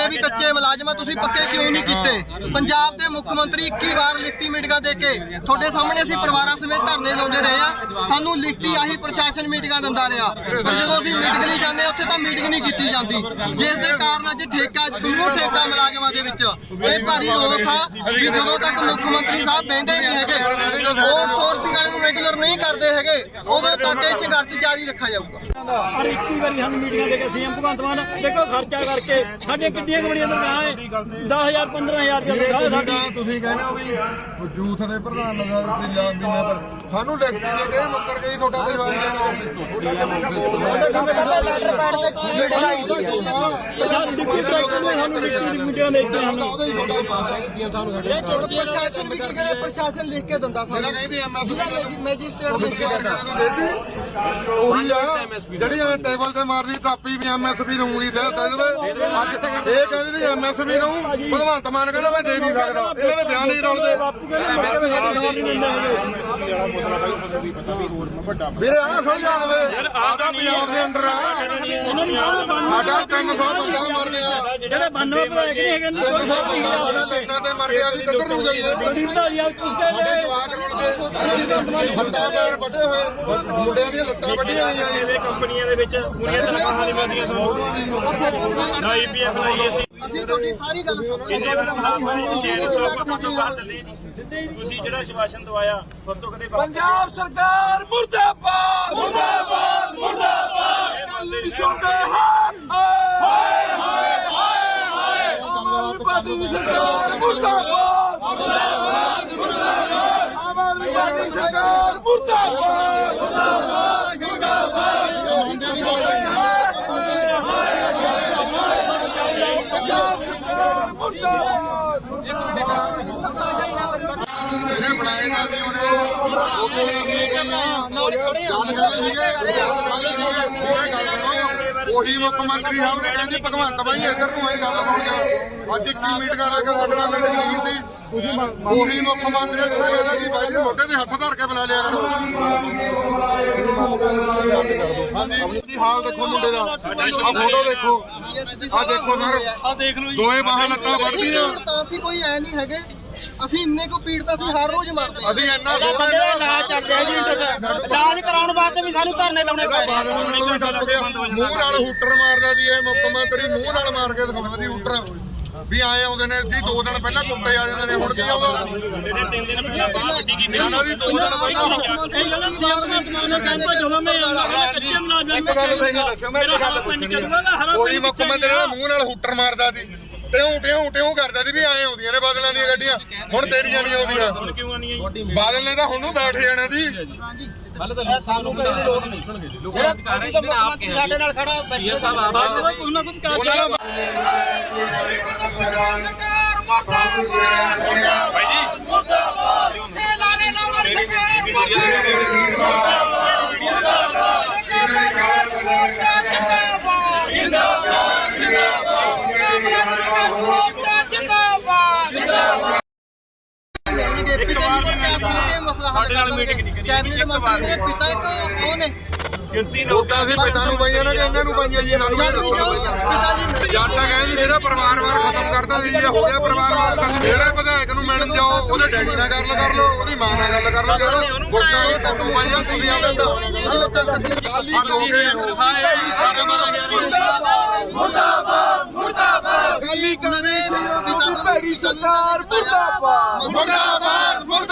ਜਿੰਨੇ ਵੀ ਕੱਚੇ ਮੁਲਾਜ਼ਮ ਆ, ਤੁਸੀਂ ਪੱਕੇ ਕਿਉਂ ਨਹੀਂ ਕੀਤੇ? ਪੰਜਾਬ ਦੇ ਮੁੱਖ ਮੰਤਰੀ 21 ਵਾਰ ਲਿਖਤੀ ਮੀਟਿੰਗਾਂ ਦੇ ਕੇ ਤੁਹਾਡੇ ਸਾਹਮਣੇ ਅਸੀਂ ਪਰਿਵਾਰਾਂ ਸਮੇਤ ਧਰਨੇ ਲਾਉਂਦੇ ਰਹੇ ਆ। ਸਾਨੂੰ ਲਿਖਤੀ ਆਹੀ ਪ੍ਰਸ਼ਾਸਨ ਮੀਟਿੰਗਾਂ ਦਿੰਦਾ ਰਿਹਾ। ਪਰ ਜਦੋਂ ਅਸੀਂ ਮੀਟਿੰਗ ਲਈ ਜਾਂਦੇ ਉੱਥੇ ਤਾਂ ਮੀਟਿੰਗ ਨਹੀਂ ਕੀਤੀ ਜਾਂਦੀ। ਜਿਸ ਦੇ ਕਾਰਨ ਅੱਜ ਠੇਕਾ, ਸਮੂਹ ਠੇਕਾ ਮੁਲਾਜ਼ਮਾਂ ਦੇ ਵਿੱਚ ਇਹ ਭਾਰੀ ਰੋਸ ਆ ਵੀ ਜਦੋਂ ਤੱਕ ਮੁੱਖ ਮੰਤਰੀ ਸਾਹਿਬ ਬਹਿੰਦੇ ਨਹੀਂ ਹੈਗੇ, ਉਹ ਸੋਰਸਿੰਗ ਵਾਲੇ ਰੈਗੂਲਰ ਨਹੀਂ ਕਰਦੇ ਹੈਗੇ ਉਦੋਂ ਤੱਕ ਇਹ ਸੰਘਰਸ਼ ਜਾਰੀ ਰੱਖਿਆ ਜਾਊਗਾ। ਔਰ 21 ਵਾਰੀ ਸਾਨੂੰ ਮੀਟਿੰਗਾਂ ਦੇ ਕੇ ਸੀਐਮ ਭਗਵੰਤ ਮਾਨ ਦੇਖੋ ਖਰਚਾ ਕਰਕੇ ਸਾਡੀਆਂ ਕਿੰਨੀਆਂ ਕਮੜੀਆਂ ਤਨਖਾਹਾਂ ਹੈ 10000 15000 ਰੁਪਏ ਤਨਖਾਹ ਸਾਡੀ। ਤੁਸੀਂ ਕਹਿੰਦੇ ਹੋ ਵੀ ਉਹ ਯੂਥ ਦੇ ਪ੍ਰਧਾਨ ਲਗਾ ਦਿੱਲਾ ਬਿਨਾ ਪਰ ਸਾਨੂੰ ਲਿਖਤੀ ਦੇ ਕੇ ਮੁੱਕਰ ਗਈ ਤੁਹਾਡਾ ਕੋਈ ਵਾਅਦਾ ਨੇ ਦੇ ਕੀ ਕਰੇ? ਪ੍ਰਸ਼ਾਸਨ ਲਿਖ ਕੇ ਦਿੰਦਾ ਸਾਨੂੰ। ਨਹੀਂ ਵੀ ਐਮਐਸ ਮੈਜਿਸਟ੍ਰੇਟ ਲਿਖ ਕੇ ਦਿੰਦਾ ਉਹੀ ਆ ਜਿਹੜੀ ਇਹ ਟੇਬਲ ਤੇ ਮਾਰਦੀ ਕਾਪੀ ਵੀ ਐਮਐਸਪੀ ਨੂੰ ਉਂਗਲੀ ਦੇ ਦੇ ਦੇਵੇ ਅੱਜ ਇਹ ਕਹਿੰਦੇ ਨੇ ਐਮਐਸਪੀ ਨੂੰ ਭਗਵੰਤ ਮਾਨ ਕਹਿੰਦਾ ਮੈਂ ਦੇ ਨਹੀਂ ਸਕਦਾ। ਇਹਨਾਂ ਦੇ ਬਿਆਨ ਨਹੀਂ ਰਲਦੇ। ਵੀਰੇ ਆ ਸੁਣ ਜਾਣਵੇ ਆਦਾ ਪੰਜਾਬ ਦੇ ਅੰਡਰ ਆ। ਨੂੰ ਸਾਡਾ 300 ਬੰਦਾ ਮਰ ਗਿਆ। ਜਿਹੜੇ ਬੰਨ ਵਿਧਾਇਕ ਨਹੀਂ ਹੈਗੇ ਨਾ ਕੋਈ ਸਾਥ ਨਹੀਂ ਸਾਡਾ ਲੈਟਾਂ ਤੇ ਮਰ ਗਿਆ ਜੀ ਕਿੱਧਰ ਨੂੰ ਜਾਈਏ। ਗਰੀਬ ਦਾ ਯਾਰ ਕੁਛ ਦੇ ਜਵਾਕ ਰੁੜ ਗਏ ਹੱਥਾਂ ਪੈਰ ਵੱਡੇ ਹੋਏ। ਮੁੰਡਿਆਂ ਦੀਆਂ ਲੱਤਾਂ ਵੱਡੀਆਂ ਗਈਆਂ ਜੀ। ਕੰਪਨੀਆਂ ਦੇ ਵਿੱਚ ਪੂਰੀਆਂ ਤਨਖਾਹਾਂ ਨਹੀਂ ਮਿਲਦੀਆਂ ਸਾਨੂੰ ਨਾ ਈਪੀਐਫ ਨਾ ਈਐਸਸੀ ਅਸੀਂ ਤੁਹਾਡੀ ਸਾਰੀ ਗੱਲ ਸੁਣ ਕਿੰਨੇ ਵਾਰ ਮੁਲਾਜ਼ਮਾਂ ਨੇ ਚੈਨ ਸੌ ਪੱਤੋਂ ਤੋਂ ਬਾਹਰ ਚੱਲੇ ਨਹੀਂ। ਤੁਸੀਂ ਜਿਹੜਾ ਸ਼ਵਾਸ਼ਨ ਦਵਾਇਆ ਫਿਰ ਤੋਂ ਕਦੇ ਪੰਜਾਬ ਸਰਕਾਰ ਮੁਰਦਾਬਾਦ। ਮੁਰਦਾਬਾਦ ਮੁਰਦਾਬਾਦ। ਨਹੀਂ ਸੁਣਦੇ ਹਾਏ ਹਾਏ ਹਾਏ ਹਾਏ। ਪਾਰਟੀ ਸਰਕਾਰ ਮੁਰਦਾਬਾਦ। ਮੁਰਦਾਬਾਦ। ਆਦਮੀ ਪਾਰਟੀ ਸਰਕਾਰ ਮੁਰਦਾਬਾਦ। ਇਹਨੇ ਬਣਾਏ ਜਾਂਦੇ ਉਹਨੇ ਉਹ ਕਹਿੰਦੇ ਨੇ ਗੱਲਾਂ ਨਾਲ ਖੜੇ ਆ ਗੱਲ ਕਰਦੇ ਸੀਗੇ ਗੱਲ ਕਰਦੇ ਸੀਗੇ ਉਹ ਗੱਲ ਕਰੋ ਉਹੀ ਮੁੱਖ ਮੰਤਰੀ ਸਾਹਿਬ ਨੇ ਕਹਿੰਦੀ ਭਗਵੰਤ ਬਾਈ ਇੱਧਰ ਨੂੰ ਆਈ ਗੱਲ ਜਾ ਅੱਜ 21 ਮੀਟਿੰਗਾਂ ਦੇ ਕੇ ਸਾਡੇ ਨਾਲ ਮੀਟਿੰਗ ਨਹੀਂ ਕੀਤੀ। ਉਹੀ ਮੁੱਖ ਮੰਤਰੀ ਜਿਹੜਾ ਕਹਿੰਦਾ ਕਿ ਬਾਈ ਜੀ ਮੋਢੇ ਤੇ ਹੱਥ ਧਰ ਕੇ ਬੁਲਾ ਲਿਆ ਕਰੋ। ਹਾਂਜੀ। ਕੀ ਹਾਲ ਦੇਖੋ ਮੁੰਡੇ ਦਾ। ਆ ਫੋਟੋ ਦੇਖੋ। ਆ ਦੇਖੋ ਸਰ। ਆ ਦੇਖ ਲਓ ਦੋਏ ਬਾਹਾਂ ਲੱਤਾਂ ਵੱਢਦੀਆਂ। ਤਾਂ ਅਸੀਂ ਕੋਈ ਐ ਨਹੀਂ ਹੈਗੇ। ਅਸੀਂ ਇੰਨੇ ਕੋ ਪੀੜ ਤਾਂ ਅਸੀਂ ਹਰ ਰੋਜ਼ ਮਾਰਦੇ ਹਾਂ ਅਸੀਂ ਇੰਨਾ ਬੰਦੇ ਦਾ ਇਲਾਜ ਚੱਲ ਰਿਹਾ ਜੀ ਇਲਾਜ ਕਰਾਉਣ ਵਾਸਤੇ ਵੀ ਸਾਨੂੰ ਧਰਨੇ ਲਾਉਣੇ ਇਹਦਾ ਬਾਦਲ ਨਾਲੋਂ ਵੀ ਟੱਪ ਗਿਆ ਮੂੰਹ ਨਾਲ ਹੂਟਰ ਮਾਰਦਾ ਦੀ ਇਹ ਮੁੱਖ ਮੰਤਰੀ ਮੂੰਹ ਨਾਲ ਮਾਰ ਕੇ ਦਿਖਾਉਂਦਾ ਦੀ ਹੂਟਰ। ਵੀ ਆਏ ਆਉਂਦੇ ਨੇ ਜੀ ਦੋ ਦਿਨ ਪਹਿਲਾਂ ਕੁੱਤੇ ਆ ਜਾਂਦੇ ਨੇ ਹੁਣ ਕੀ ਆਉਂਦਾ? ਜਿਹੜੇ ਤਿੰਨ ਦਿਨ ਪਹਿਲਾਂ ਦੀ ਦਿਨ ਇੱਕ ਗੱਲ ਸਹੀ ਦੱਸੋ ਮੈਂ ਇੱਕ ਗੱਲ ਕਰੂੰਗਾ ਹਰਾ ਕੋਈ ਮੁੱਖ ਮੰਤਰੀ ਮੂੰਹ ਨਾਲ ਹੂਟਰ ਮਾਰਦਾ ਸੀ। ਟਿਉਂ ਟਿਉਂ ਟਿਉਂ ਕਰਦਾ ਸੀ ਵੀ ਆਏ ਆਉਂਦੀਆਂ ਨੇ ਬਾਦਲਾਂ ਦੀਆਂ ਗੱਡੀਆਂ ਹੁਣ ਤੇਰੀਆਂ ਨਹੀਂ ਆਉਂਦੀਆਂ ਹੁਣ ਕਿਉਂ ਆਣੀ ਹੈ ਬਾਦਲ ਨੇ ਤਾਂ ਹੁਣ ਨੂੰ ਬੈਠ ਜਾਣਾ ਸੀ ਸਾਡੇ ਨਾਲ ਖੜਾ ਸੀਐਮ ਸਾਹਿਬ ਆਪ ਕੁਝ ਨਾ ਕੁਝ ਕਰ ਉਹਨਾਂ ਦਾ ਮਿਲਣਗੇ ਪਿਤਾ ਜੀ ਕੋਲ ਕਿਆ ਥੋੜ ਕੇ ਮਸਲਾ ਹੱਲ ਕਰ ਦੇਣਗੇ ਕੈਬਨਿਟ ਮੰਤਰੀ ਨੇ ਪਿਤਾ ਇੱਕ ਉਹ ਨੇ ਗਿਣਤੀ ਵੋਟਾਂ ਅਸੀਂ ਪਿਤਾ ਨੂੰ ਪਾਈਆਂ ਨੇ ਕਿ ਇਹਨਾਂ ਨੂੰ ਪਾਈਆਂ ਜੀ ਸਾਨੂੰ ਇਹ ਦੱਸੋ। ਪਿਤਾ ਜੀ ਤੱਕ ਕਹਿੰਦੇ ਮੇਰਾ ਪਰਿਵਾਰ ਵਾਰ ਖਤਮ ਕਰਦਾ ਸੀ ਇਹ ਹੋ ਗਿਆ ਪਰਿਵਾਰ ਵਾਰ ਖਤਮ। ਜਿਹੜੇ ਵਿਧਾਇਕ ਨੂੰ ਮਿਲਣ ਜਾਓ ਉਹਦੇ ਡੈਡੀ ਨਾਲ ਗੱਲ ਕਰ ਲਓ ਉਹਦੀ ਮਾਂ ਨਾਲ ਗੱਲ ਕਰ ਲਓ। ਜਦੋਂ ਵੋਟਾਂ ਇਹ ਤੁਹਾਨੂੰ ਪਾਈਆਂ ਤੁਸੀਂ ਆਉਂਦੇ ਤਾਂ ਉਦੋਂ ਤੱਕ ਅਸੀਂ ਆ ਲੋਕ ਨੇ ਅਸੀਂ ਉਹਨਾਂ ਦੇ ਪਿਤਾ ਨੂੰ ਭੈੜੀ ਸਰਕਾਰ ਮੁਰਦਾਬਾਦ ਮੁਰਦਾਬਾਦ ਮੁਰਦਾਬਾਦ।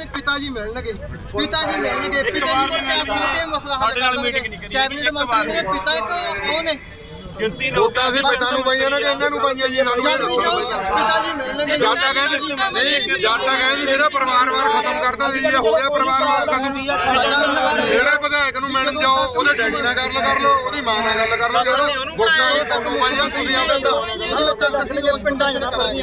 ਦੇ ਪਿਤਾ ਜੀ ਮਿਲਣਗੇ ਪਿਤਾ ਜੀ ਮਿਲਣਗੇ ਪਿਤਾ ਜੀ ਕੋਲ ਕਿਆ ਕੇ ਮਸਲਾ ਹੱਲ ਕਰ ਦੇਣਗੇ ਕੈਬਨਿਟ ਮੰਤਰੀ ਨੇ ਪਿਤਾ ਇੱਕ ਉਹ ਨੇ। ਗਿਣਤੀ ਵੋਟਾਂ ਅਸੀਂ ਪਿਤਾ ਨੂੰ ਪਾਈਆਂ ਨੇ ਕਿ ਇਹਨਾਂ ਨੂੰ ਪਾਈਆਂ ਜੀ ਸਾਨੂੰ ਇਹ ਜਦ ਵੀ ਜਾਓ ਪਿਤਾ ਜੀ ਮਿਲਣਗੇ ਜਦ ਤੱਕ ਕਹਿੰਦੇ ਨਹੀਂ ਜਦ ਤੱਕ ਕਹਿੰਦੇ ਮੇਰਾ ਪਰਿਵਾਰ ਵਾਰ ਖਤਮ ਕਰਦਾ ਸੀ ਇਹ ਹੋ ਗਿਆ ਪਰਿਵਾਰ ਵਾਰ ਖਤਮ। ਜਿਹੜੇ ਵਿਧਾਇਕ ਨੂੰ ਮਿਲਣ ਜਾਓ ਉਹਦੇ ਡੈਡੀ ਨਾਲ ਗੱਲ ਕਰ ਲਓ ਉਹਦੀ ਮਾਂ ਨਾਲ ਗੱਲ ਕਰ ਲਓ ਜਦੋਂ ਵੋਟਾਂ ਇਹ ਤੁਹਾਨੂੰ ਪਾਈਆਂ ਤੁਸੀਂ ਆਉਂਦੇ ਤਾਂ ਉਦੋਂ ਤੱਕ ਅਸੀਂ ਕੋਈ ਪਿੰਡਾਂ 'ਚ ਨਾ ਕਰਾਂਗੇ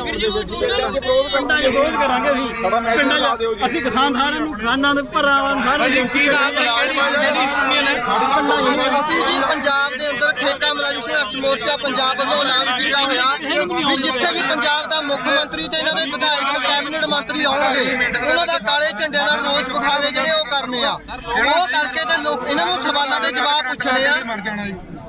ਪਿੰਡਾਂ 'ਚ ਵਿਰੋਧ ਕਰਾਂਗੇ ਅਸੀਂ ਪਿੰਡਾਂ 'ਚ ਅਸੀਂ ਕਿਸਾਨ ਸਾਰਿਆਂ ਨੂੰ ਕਿਸਾਨਾਂ ਦੇ ਭਰਾਵਾਂ ਨੂੰ ਸਾਰਿਆਂ ਨੂੰ ਬੇਨਤੀ ਅਸੀਂ ਜੀ ਪੰਜਾਬ ਦੇ ਅੰਦਰ ਠੇਕਾ ਮੁਲਾਜ਼ਮ ਸੰਘਰਸ਼ ਮੋਰਚਾ ਪੰਜਾਬ ਵੱਲੋਂ ਐਲਾਨ ਕੀਤਾ ਹੋਇਆ। ਵੀ ਜਿੱਥੇ ਵੀ ਪੰਜਾਬ ਦਾ ਮੁੱਖ ਮੰਤਰੀ ਤੇ ਇਹਨਾਂ ਦੇ ਵਿਧਾਇਕ, ਕੈਬਨਿਟ ਮੰਤਰੀ ਆਉਣਗੇ, ਉਹਨਾਂ ਦਾ ਕਾਲੇ ਝੰਡੇ ਨਾਲ ਰੋਸ ਵਿਖਾਵੇ ਜਿਹੜੇ ਉਹ ਕਰਨੇ ਆ। ਉਹ ਕਰਕੇ ਤੇ ਲੋਕ ਇਹਨਾਂ ਨੂੰ ਸਵਾਲਾਂ ਦੇ ਜਵਾਬ ਪੁੱਛਣੇ ਆ।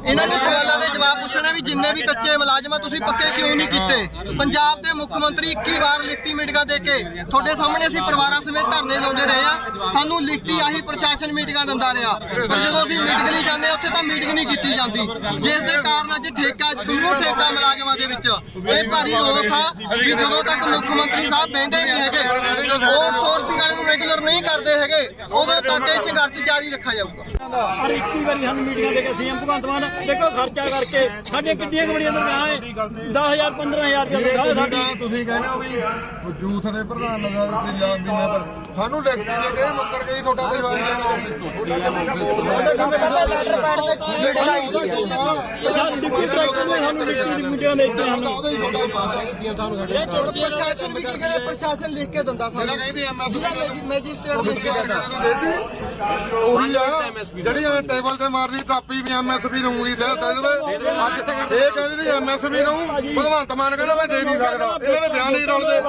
ਇਹਨਾਂ ਨੇ ਸਵਾਲਾਂ ਦੇ ਜਵਾਬ ਪੁੱਛਣਾ ਵੀ ਜਿੰਨੇ ਵੀ ਕੱਚੇ ਮੁਲਾਜ਼ਮ ਆ, ਤੁਸੀਂ ਪੱਕੇ ਕਿਉਂ ਨਹੀਂ ਕੀਤੇ? ਪੰਜਾਬ ਦੇ ਮੁੱਖ ਮੰਤਰੀ 21 ਵਾਰ ਲਿਖਤੀ ਮੀਟਿੰਗਾਂ ਦੇ ਕੇ ਤੁਹਾਡੇ ਸਾਹਮਣੇ ਅਸੀਂ ਪਰਿਵਾਰਾਂ ਸਮੇਤ ਧਰਨੇ ਲਾਉਂਦੇ ਰਹੇ ਆ। ਸਾਨੂੰ ਲਿਖਤੀ ਆਹੀ ਪ੍ਰਸ਼ਾਸਨ ਮੀਟਿੰਗਾਂ ਦਿੰਦਾ ਰਿਹਾ। ਪਰ ਜਦੋਂ ਅਸੀਂ ਮੀਟਿੰਗ ਲਈ ਜਾਂਦੇ ਉੱਥੇ ਤਾਂ ਮੀਟਿੰਗ ਨਹੀਂ ਕੀਤੀ ਜਾਂਦੀ। ਜਿਸ ਦੇ ਕਾਰਨ ਅੱਜ ਠੇਕਾ ਸਮੂਹ ਠੇਕਾ ਮੁਲਾਜ਼ਮਾਂ ਦੇ ਵਿੱਚ ਇਹ ਭਾਰੀ ਰੋਸ ਆ ਕਿ ਜਦੋਂ ਤੱਕ ਮੁੱਖ ਮੰਤਰੀ ਸਾਹਿਬ ਬਹਿੰਦੇ ਨਹੀਂ ਹੈਗੇ ਰੈਗੂਲਰ ਨਹੀਂ ਕਰਦੇ ਹੈਗੇ ਉਦੋਂ ਤੱਕ ਇਹ ਸੰਘਰਸ਼ ਜਾਰੀ ਰੱਖਿਆ ਜਾਊਗਾ। ਔਰ 21 ਵਾਰੀ ਸਾਨੂੰ ਮੀਟਿੰਗਾਂ ਦੇ ਕੇ ਸੀਐਮ ਭਗਵੰਤ ਮਾਨ ਦੇਖੋ ਖਰਚਾ ਕਰਕੇ ਸਾਡੀਆਂ ਕਿੰਨੀਆਂ ਕਮੜੀਆਂ ਦਾ ਹੈ 10000 15000 ਰੁਪਏ ਸਾਡੀ। ਤੁਸੀਂ ਕਹਿੰਦੇ ਹੋ ਵੀ ਉਹ ਯੂਥ ਦੇ ਪ੍ਰਧਾਨ ਲਾ ਵੀ ਮੈਂ ਪਰ ਸਾਨੂੰ ਲਿਖਤੀ ਦੇ ਕੇ ਮੁੱਕਰ ਗਈ ਤੁਹਾਡਾ ਦਿੱਤੀਆਂ ਸਾਨੂੰ ਪ੍ਰਸ਼ਾਸਨ ਵੀ ਕੀ ਕਰੇ ਪ੍ਰਸ਼ਾਸਨ ਲਿਖ ਕੇ ਦਿੰਦਾ ਸਾਨੂੰ। ਜ਼ਿਲ੍ਹਾ ਮੈਜਿਸਟ੍ਰੇਟ ਲਿਖ ਕੇ ਦਿੰਦਾ ਉਹੀ ਆ ਜਿਹੜੀ ਇਹ ਟੇਬਲ ਤੇ ਮਾਰਦੀ ਥਾਪੀ ਵੀ ਐਮਐਸਪੀ ਨੂੰ ਉਂਗਲੀ ਦੇ ਦੇ ਦੇਵੇ ਅੱਜ ਇਹ ਕਹਿੰਦੇ ਨੇ ਐਮਐਸਪੀ ਨੂੰ ਭਗਵੰਤ ਮਾਨ ਕਹਿੰਦਾ ਮੈਂ ਦੇ ਨਹੀਂ ਸਕਦਾ। ਇਹਨਾਂ ਦੇ ਬਿਆਨ ਨਹੀਂ ਰਲਦੇ।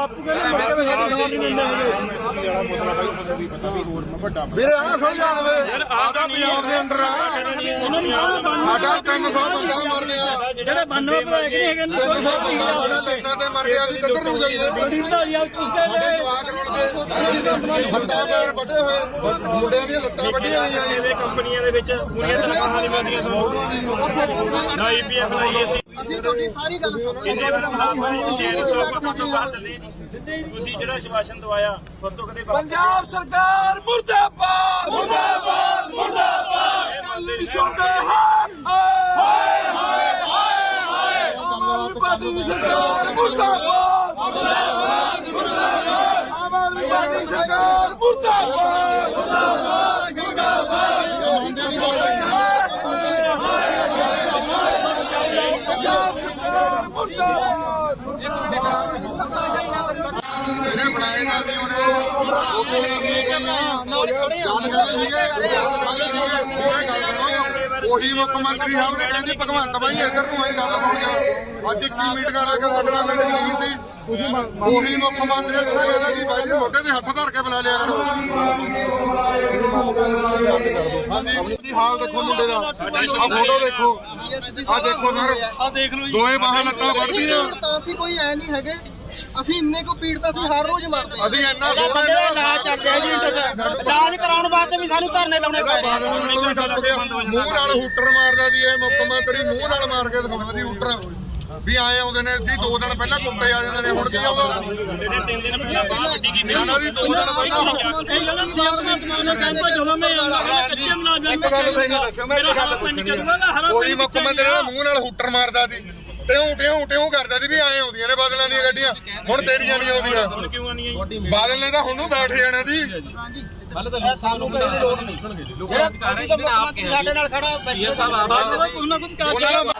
ਵੀਰੇ ਆ ਸਮਝਾ ਲਵੇ ਆਦਾ ਪੰਜਾਬ ਦੇ ਅੰਦਰ ਆ। ਨੂੰ ਸਾਡਾ 300 ਬੰਦਾ ਮਰ ਗਿਆ। ਜਿਹੜੇ 92 ਵਿਧਾਇਕ ਨਹੀਂ ਹੈਗੇ ਨੂੰ ਕੋਈ ਸਾਡਾ ਲੈਣਾ ਤੇ ਮਰ ਗਿਆ ਜੀ ਕਿੱਧਰ ਨੂੰ ਜਾਈਏ? ਆ ਤੁਸੀਂ ਸਾਡੇ ਕਹਿੰਦੇ ਹੱਥਾਂ ਪੈਰ ਵੱਡੇ ਹੋਏ ਮੁੰਡਿਆਂ ਦੀਆਂ ਲੱਤਾਂ ਵੱਡੀਆਂ ਗਈਆਂ ਜੀ। ਇਹ ਕੰਪਨੀਆਂ ਦੇ ਵਿੱਚ ਪੂਰੀਆਂ ਤਨਖਾਹਾਂ ਨਹੀਂ ਮਿਲਦੀਆਂ ਸੋ। ਨਾ ਈਪੀਐਫ ਨਾ ਈਐਸਸੀ ਅਸੀਂ ਤੁਹਾਡੀ ਸਾਰੀ ਗੱਲ ਸੁਣੋ ਕਿੰਨੇ ਵਾਰ ਖਿਲਾਫ ਹੋਏ ਤੁਸੀਂ 100 ਤੋਂ ਬਾਹਰ ਚੱਲੇ ਨਹੀਂ। ਤੁਸੀਂ ਜਿਹੜਾ ਸ਼ਵਾਸ਼ਨ ਦਵਾਇਆ ਫਿਰ ਤੋਂ ਕਦੇ ਪੰਜਾਬ ਸਰਕਾਰ ਮੁਰਦਾਬਾਦ। ਮੁਰਦਾਬਾਦ ਮੁਰਦਾਬਾਦ। ਇਹ ਸੁਣਦੇ ਹਾਏ ਹਾਏ ਹਾਏ ਹਾਏ ਪਾਰਟੀ ਸਰਕਾਰ ਮੁਰਦਾਬਾਦ ਮੁਰਦਾਬਾਦ। ਆਦਮੀ ਸਰਕਾਰ ਮੁਰਦਾਬਾਦ ਇਹਨੇ ਬਣਾਏ ਨਾ ਉਹਨੇ, ਉਹ ਕੋਲੇ ਕੀ ਗੱਲਾਂ ਗੱਲ ਕਰਦੇ ਸੀਗੇ, ਗੱਲ ਕਰਦੇ ਸੀਗੇ ਉਹ ਗੱਲ ਕਰੋ ਉਹੀ ਮੁੱਖ ਮੰਤਰੀ ਸਾਹਿਬ ਨੇ ਕਹਿੰਦੇ, ਭਗਵੰਤ ਬਾਈ ਇੱਧਰ ਨੂੰ ਆਈ ਗੱਲ ਸੁਣ ਗਿਆ ਅੱਜ 21 ਮੀਟ ਕਰ ਕੇ ਸਾਡੇ ਨਾਲ ਮੀਟਿੰਗ ਨਹੀਂ ਕੀਤੀ। ਉਹੀ ਮੁੱਖ ਮੰਤਰੀ ਜਿਹੜਾ ਕਹਿੰਦਾ ਵੀ ਬਾਈ ਜੀ ਮੋਢੇ ਤੇ ਹੱਥ ਧਰ ਕੇ ਬੁਲਾ ਲਿਆ ਕਰੋ। ਹਾਂਜੀ। ਕੀ ਹਾਲ ਦੇਖੋ ਮੁੰਡੇ ਦਾ। ਆ ਫੋਟੋ ਦੇਖੋ। ਆ ਦੇਖੋ ਸਰ। ਆ ਦੇਖ ਲਓ ਦੋਏ ਬਾਹਾਂ ਲੱਤਾਂ ਅਸੀਂ ਵੱਢਦੀਆਂ। ਪੀੜਤ ਤਾਂ ਅਸੀਂ ਕੋਈ ਐ ਨਹੀਂ ਹੈਗੇ। ਅਸੀਂ ਇੰਨੇ ਕੋ ਪੀੜਤ ਅਸੀਂ ਹਰ ਰੋਜ਼ ਮਰਦੇ ਅਸੀਂ ਇੰਨਾ ਬੰਦੇ ਦਾ ਇਲਾਜ ਚੱਲ ਰਿਹਾ ਜੀ ਇਲਾਜ ਕਰਾਉਣ ਵਾਸਤੇ ਵੀ ਸਾਨੂੰ ਧਰਨੇ ਲਾਉਣੇ ਪੈ ਰਹੇ ਬਾਦਲ ਨੂੰ ਵੀ ਟੱਪ ਗਿਆ ਮੂੰਹ ਨਾਲ ਹੂਟਰ ਮਾਰਦਾ ਦੀ ਇਹ ਮੁੱਖ ਮੰਤਰੀ ਮੂੰਹ ਨਾਲ ਮਾਰ ਕੇ ਦਿਖਾਉਂਦਾ ਦੀ ਹੂਟਰ। ਵੀ ਆਏ ਆਉਂਦੇ ਨੇ ਜੀ ਦੋ ਦਿਨ ਪਹਿਲਾਂ ਕੁੱਤੇ ਆ ਜਾਂਦੇ ਨੇ ਹੁਣ ਕੀ ਆਉਂਦਾ? ਜਿਹੜੇ ਦਿਨ ਪਹਿਲਾਂ ਬਾਹਰ ਕੀਤੀ ਦਿਨ ਪਹਿਲਾਂ। ਇਹ ਗੱਲਾਂ ਕਹਿੰਦਾ ਜਦੋਂ ਮੈਂ ਕੱਚੇ ਮੁਲਾਜ਼ਮ ਕਰੂੰਗਾ ਹਰਾ ਕੋਈ ਮੁੱਖ ਮੰਤਰੀ ਨਾ ਮੂੰਹ ਨਾਲ ਹੂਟਰ ਮਾਰਦਾ ਸੀ। ਟਿਉਂ ਟਿਉਂ ਟਿਉਂ ਕਰਦਾ ਸੀ ਵੀ ਆਏ ਆਉਂਦੀਆਂ ਨੇ ਬਾਦਲਾਂ ਦੀਆਂ ਗੱਡੀਆਂ। ਹੁਣ ਤੇਰੀਆਂ ਨਹੀਂ ਆਉਂਦੀਆਂ। ਬਾਦਲ ਨੇ ਤਾਂ ਹੁਣ ਨੂੰ ਬੈਠ ਜਾਣਾ ਜੀ। ਬਾਅਦ ਵਿੱਚ ਕੁਝ ਨਾ। ਕੁਝ ਕਰ ਉਹਨਾਂ ਦਾ